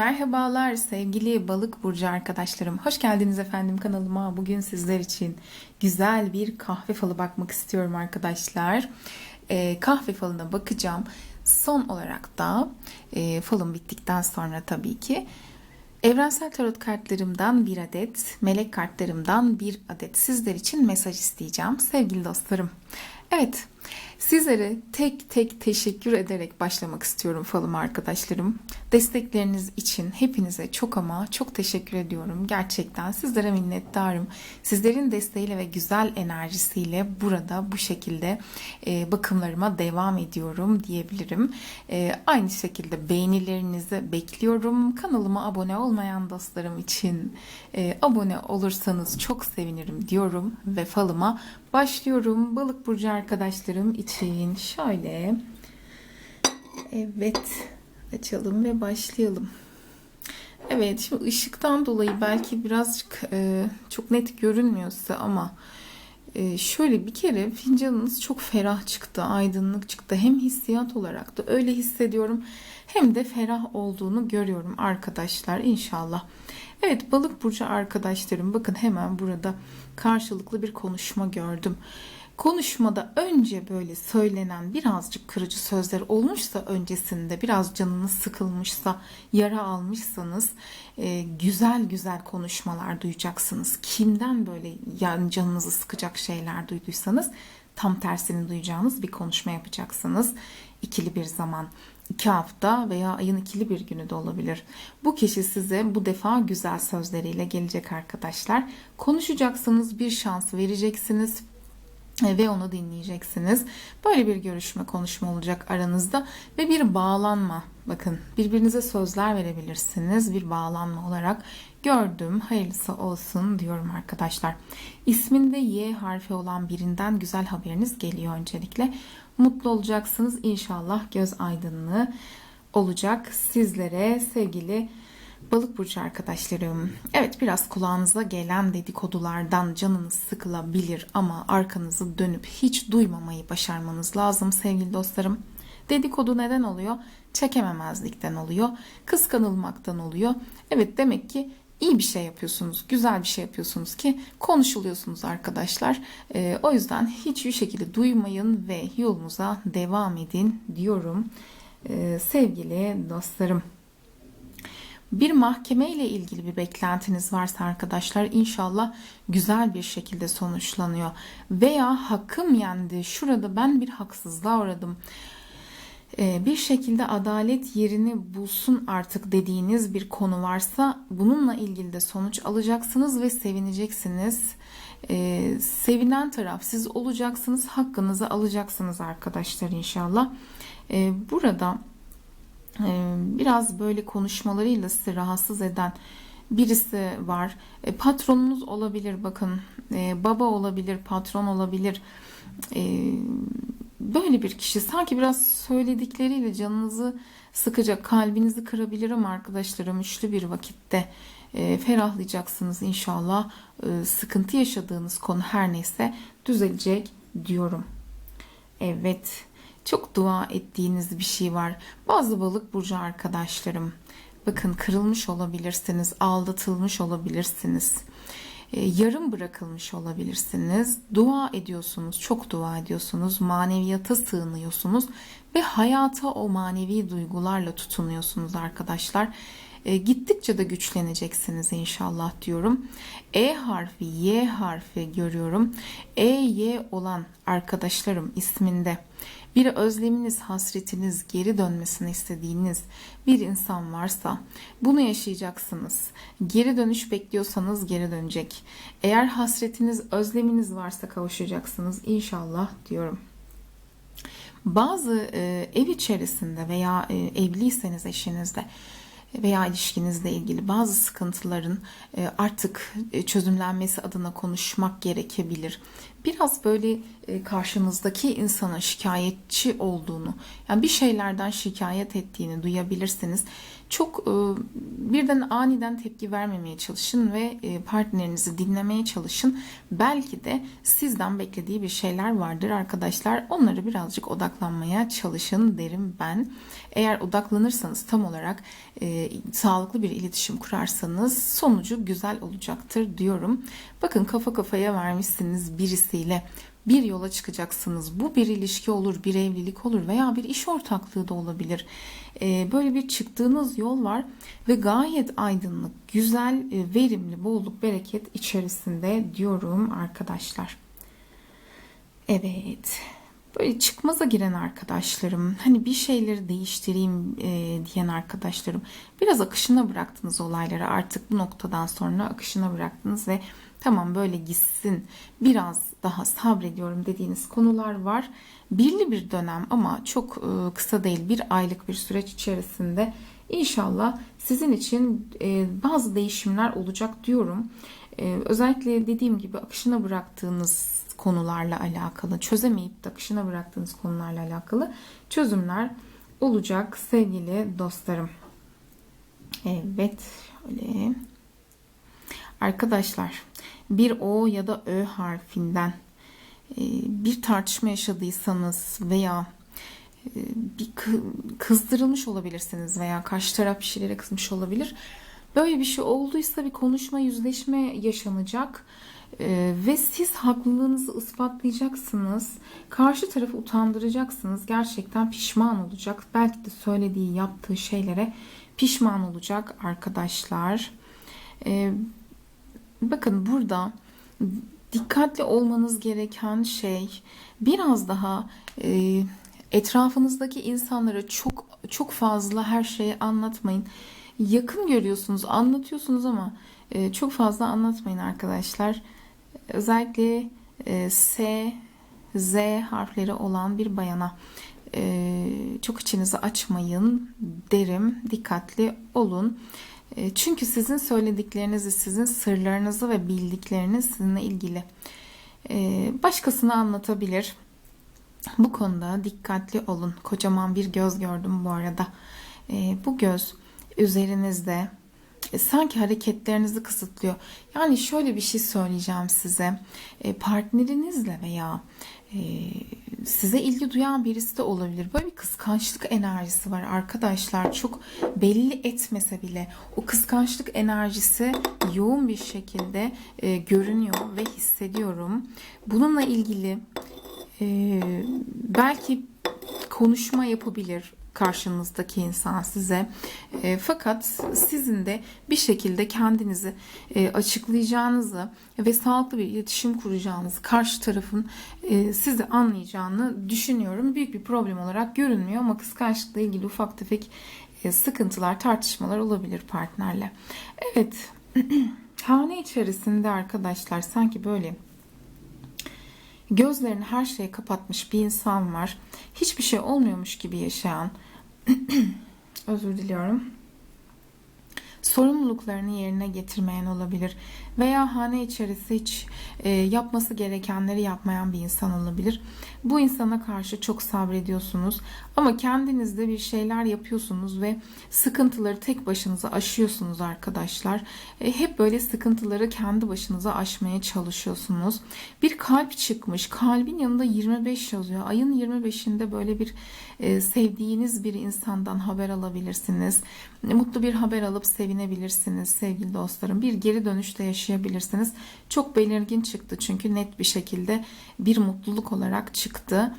Merhabalar sevgili balık burcu arkadaşlarım. Hoş geldiniz efendim kanalıma. Bugün sizler için güzel bir kahve falı bakmak istiyorum arkadaşlar. Ee, kahve falına bakacağım. Son olarak da e, falım bittikten sonra tabii ki evrensel tarot kartlarımdan bir adet, melek kartlarımdan bir adet sizler için mesaj isteyeceğim sevgili dostlarım. Evet, sizlere tek tek teşekkür ederek başlamak istiyorum falım arkadaşlarım. Destekleriniz için hepinize çok ama çok teşekkür ediyorum. Gerçekten sizlere minnettarım. Sizlerin desteğiyle ve güzel enerjisiyle burada bu şekilde e, bakımlarıma devam ediyorum diyebilirim. E, aynı şekilde beğenilerinizi bekliyorum. Kanalıma abone olmayan dostlarım için e, abone olursanız çok sevinirim diyorum ve falıma başlıyorum. Balık burcu arkadaşlarım için şöyle evet açalım ve başlayalım. Evet şimdi ışıktan dolayı belki birazcık e, çok net görünmüyorsa ama e, şöyle bir kere fincanınız çok ferah çıktı, aydınlık çıktı. Hem hissiyat olarak da öyle hissediyorum hem de ferah olduğunu görüyorum arkadaşlar inşallah. Evet balık burcu arkadaşlarım bakın hemen burada karşılıklı bir konuşma gördüm konuşmada önce böyle söylenen birazcık kırıcı sözler olmuşsa öncesinde biraz canınız sıkılmışsa yara almışsanız e, güzel güzel konuşmalar duyacaksınız. Kimden böyle yani canınızı sıkacak şeyler duyduysanız tam tersini duyacağınız bir konuşma yapacaksınız. İkili bir zaman iki hafta veya ayın ikili bir günü de olabilir. Bu kişi size bu defa güzel sözleriyle gelecek arkadaşlar. Konuşacaksınız, bir şans vereceksiniz ve onu dinleyeceksiniz. Böyle bir görüşme, konuşma olacak aranızda ve bir bağlanma. Bakın birbirinize sözler verebilirsiniz. Bir bağlanma olarak gördüm. Hayırlısı olsun diyorum arkadaşlar. İsminde Y harfi olan birinden güzel haberiniz geliyor öncelikle. Mutlu olacaksınız inşallah. Göz aydınlığı olacak sizlere sevgili Balık burcu arkadaşlarım. Evet biraz kulağınıza gelen dedikodulardan canınız sıkılabilir ama arkanızı dönüp hiç duymamayı başarmanız lazım sevgili dostlarım. Dedikodu neden oluyor? Çekememezlikten oluyor. Kıskanılmaktan oluyor. Evet demek ki iyi bir şey yapıyorsunuz, güzel bir şey yapıyorsunuz ki konuşuluyorsunuz arkadaşlar. Ee, o yüzden hiçbir şekilde duymayın ve yolunuza devam edin diyorum ee, sevgili dostlarım. Bir mahkeme ile ilgili bir beklentiniz varsa arkadaşlar inşallah güzel bir şekilde sonuçlanıyor. Veya hakkım yendi, şurada ben bir haksızlığa uğradım. Ee, bir şekilde adalet yerini bulsun artık dediğiniz bir konu varsa bununla ilgili de sonuç alacaksınız ve sevineceksiniz. Ee, sevinen taraf siz olacaksınız, hakkınızı alacaksınız arkadaşlar inşallah. Ee, burada biraz böyle konuşmalarıyla sizi rahatsız eden birisi var. E, patronunuz olabilir bakın. E, baba olabilir, patron olabilir. E, böyle bir kişi sanki biraz söyledikleriyle canınızı sıkacak, kalbinizi kırabilir ama arkadaşlarım üçlü bir vakitte ferahlayacaksınız inşallah. sıkıntı yaşadığınız konu her neyse düzelecek diyorum. Evet çok dua ettiğiniz bir şey var. Bazı balık burcu arkadaşlarım bakın kırılmış olabilirsiniz, aldatılmış olabilirsiniz. E, yarım bırakılmış olabilirsiniz. Dua ediyorsunuz, çok dua ediyorsunuz, maneviyata sığınıyorsunuz ve hayata o manevi duygularla tutunuyorsunuz arkadaşlar. E, gittikçe de güçleneceksiniz inşallah diyorum. E harfi, Y harfi görüyorum. E, Y olan arkadaşlarım isminde bir özleminiz, hasretiniz, geri dönmesini istediğiniz bir insan varsa bunu yaşayacaksınız. Geri dönüş bekliyorsanız geri dönecek. Eğer hasretiniz, özleminiz varsa kavuşacaksınız inşallah diyorum. Bazı e, ev içerisinde veya e, evliyseniz eşinizde veya ilişkinizle ilgili bazı sıkıntıların e, artık e, çözümlenmesi adına konuşmak gerekebilir. Biraz böyle e, karşınızdaki insana şikayetçi olduğunu, yani bir şeylerden şikayet ettiğini duyabilirsiniz. Çok birden aniden tepki vermemeye çalışın ve e, partnerinizi dinlemeye çalışın. Belki de sizden beklediği bir şeyler vardır arkadaşlar. Onları birazcık odaklanmaya çalışın derim ben. Eğer odaklanırsanız tam olarak e, sağlıklı bir iletişim kurarsanız sonucu güzel olacaktır diyorum. Bakın kafa kafaya vermişsiniz birisiyle bir yola çıkacaksınız. Bu bir ilişki olur, bir evlilik olur veya bir iş ortaklığı da olabilir. Ee, böyle bir çıktığınız yol var ve gayet aydınlık, güzel, e, verimli, bolluk, bereket içerisinde diyorum arkadaşlar. Evet. Böyle çıkmaza giren arkadaşlarım, hani bir şeyleri değiştireyim e, diyen arkadaşlarım, biraz akışına bıraktınız olayları. Artık bu noktadan sonra akışına bıraktınız ve tamam böyle gitsin, biraz daha sabrediyorum dediğiniz konular var. Birli bir dönem ama çok e, kısa değil, bir aylık bir süreç içerisinde inşallah sizin için e, bazı değişimler olacak diyorum. E, özellikle dediğim gibi akışına bıraktığınız konularla alakalı, çözemeyip de akışına bıraktığınız konularla alakalı çözümler olacak sevgili dostlarım. Evet, şöyle. Arkadaşlar, bir O ya da Ö harfinden e, bir tartışma yaşadıysanız veya e, bir kızdırılmış olabilirsiniz veya karşı taraf bir şeylere kızmış olabilir. Böyle bir şey olduysa bir konuşma, yüzleşme yaşanacak. Ee, ve siz haklılığınızı ispatlayacaksınız. Karşı tarafı utandıracaksınız. Gerçekten pişman olacak. Belki de söylediği, yaptığı şeylere pişman olacak arkadaşlar. Ee, bakın burada dikkatli olmanız gereken şey biraz daha e, etrafınızdaki insanlara çok çok fazla her şeyi anlatmayın. Yakın görüyorsunuz, anlatıyorsunuz ama e, çok fazla anlatmayın arkadaşlar. Özellikle e, S, Z harfleri olan bir bayana e, çok içinizi açmayın derim. Dikkatli olun. E, çünkü sizin söylediklerinizi, sizin sırlarınızı ve bildikleriniz sizinle ilgili. E, başkasına anlatabilir. Bu konuda dikkatli olun. Kocaman bir göz gördüm bu arada. E, bu göz üzerinizde sanki hareketlerinizi kısıtlıyor. Yani şöyle bir şey söyleyeceğim size. Partnerinizle veya size ilgi duyan birisi de olabilir. Böyle bir kıskançlık enerjisi var arkadaşlar. Çok belli etmese bile o kıskançlık enerjisi yoğun bir şekilde görünüyor ve hissediyorum. Bununla ilgili belki konuşma yapabilir karşınızdaki insan size. E, fakat sizin de bir şekilde kendinizi e, açıklayacağınızı ve sağlıklı bir iletişim kuracağınızı, karşı tarafın e, sizi anlayacağını düşünüyorum. Büyük bir problem olarak görünmüyor ama kıskançlıkla ilgili ufak tefek e, sıkıntılar, tartışmalar olabilir partnerle. Evet, hane içerisinde arkadaşlar sanki böyle gözlerini her şeye kapatmış bir insan var. Hiçbir şey olmuyormuş gibi yaşayan, özür diliyorum. Sorumluluklarını yerine getirmeyen olabilir veya hane içerisi hiç e, yapması gerekenleri yapmayan bir insan olabilir. Bu insana karşı çok sabrediyorsunuz ama kendinizde bir şeyler yapıyorsunuz ve sıkıntıları tek başınıza aşıyorsunuz arkadaşlar. E, hep böyle sıkıntıları kendi başınıza aşmaya çalışıyorsunuz. Bir kalp çıkmış. Kalbin yanında 25 yazıyor. Ayın 25'inde böyle bir e, sevdiğiniz bir insandan haber alabilirsiniz. Mutlu bir haber alıp sevinebilirsiniz sevgili dostlarım. Bir geri dönüşte yaşayabilirsiniz. Çok belirgin çıktı çünkü net bir şekilde bir mutluluk olarak çıktı.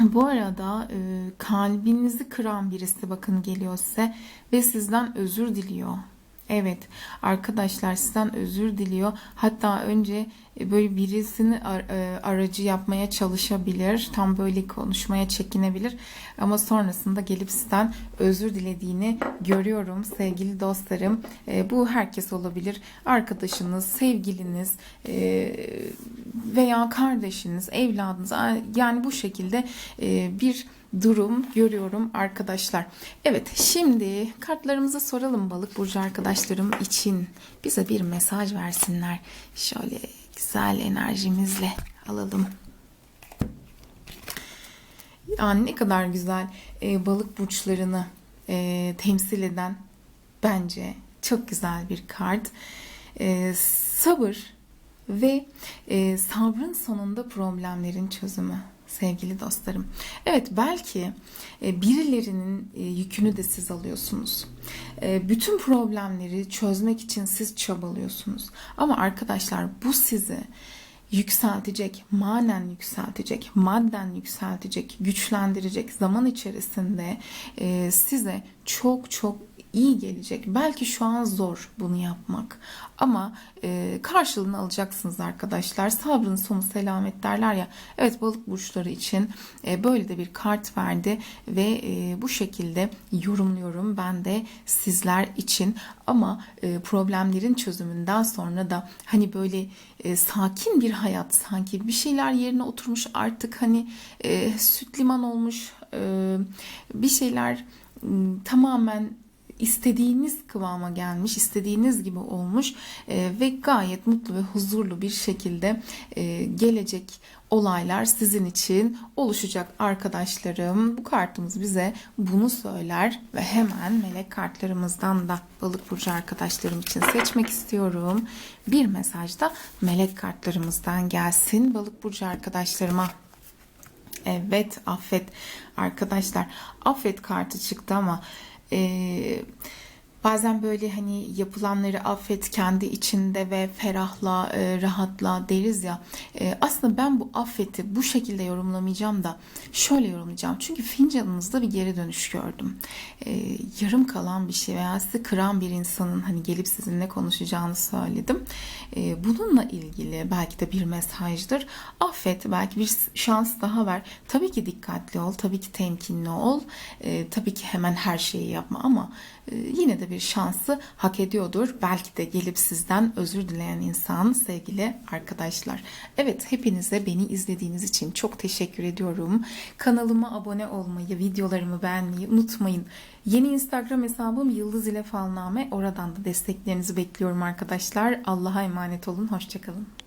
Bu arada e, kalbinizi kıran birisi bakın geliyor size ve sizden özür diliyor. Evet arkadaşlar sizden özür diliyor. Hatta önce e, böyle birisini e, aracı yapmaya çalışabilir. Tam böyle konuşmaya çekinebilir. Ama sonrasında gelip sizden özür dilediğini görüyorum sevgili dostlarım. E, bu herkes olabilir. Arkadaşınız, sevgiliniz veya kardeşiniz, evladınız yani bu şekilde bir durum görüyorum arkadaşlar. Evet şimdi kartlarımızı soralım balık burcu arkadaşlarım için bize bir mesaj versinler. Şöyle güzel enerjimizle alalım. Yani ne kadar güzel e, balık burçlarını e, temsil eden bence. Çok güzel bir kart. Ee, sabır ve e, sabrın sonunda problemlerin çözümü sevgili dostlarım. Evet belki e, birilerinin e, yükünü de siz alıyorsunuz. E, bütün problemleri çözmek için siz çabalıyorsunuz. Ama arkadaşlar bu sizi yükseltecek, manen yükseltecek, madden yükseltecek, güçlendirecek zaman içerisinde size çok çok iyi gelecek. Belki şu an zor bunu yapmak ama e, karşılığını alacaksınız arkadaşlar. Sabrın sonu selamet derler ya. Evet balık burçları için e, böyle de bir kart verdi ve e, bu şekilde yorumluyorum ben de sizler için. Ama problemlerin çözümünden sonra da hani böyle sakin bir hayat sanki bir şeyler yerine oturmuş artık hani e, süt liman olmuş bir şeyler m, tamamen istediğiniz kıvama gelmiş, istediğiniz gibi olmuş e, ve gayet mutlu ve huzurlu bir şekilde e, gelecek olaylar sizin için oluşacak arkadaşlarım. Bu kartımız bize bunu söyler ve hemen melek kartlarımızdan da balık burcu arkadaşlarım için seçmek istiyorum. Bir mesaj da melek kartlarımızdan gelsin balık burcu arkadaşlarıma. Evet affet arkadaşlar affet kartı çıktı ama e, bazen böyle hani yapılanları affet kendi içinde ve ferahla e, rahatla deriz ya. E, aslında ben bu affeti bu şekilde yorumlamayacağım da şöyle yorumlayacağım. Çünkü fincanınızda bir geri dönüş gördüm. E, yarım kalan bir şey veya sizi kıran bir insanın hani gelip sizinle konuşacağını söyledim. E, bununla ilgili belki de bir mesajdır. Affet belki bir şans daha ver. Tabii ki dikkatli ol tabii ki temkinli ol. E, tabii ki hemen her şeyi yapma ama e, yine de bir şansı hak ediyordur. Belki de gelip sizden özür dileyen insan sevgili arkadaşlar. Evet hepinize beni izlediğiniz için çok teşekkür ediyorum. Kanalıma abone olmayı, videolarımı beğenmeyi unutmayın. Yeni Instagram hesabım Yıldız ile Falname. Oradan da desteklerinizi bekliyorum arkadaşlar. Allah'a emanet olun. Hoşçakalın.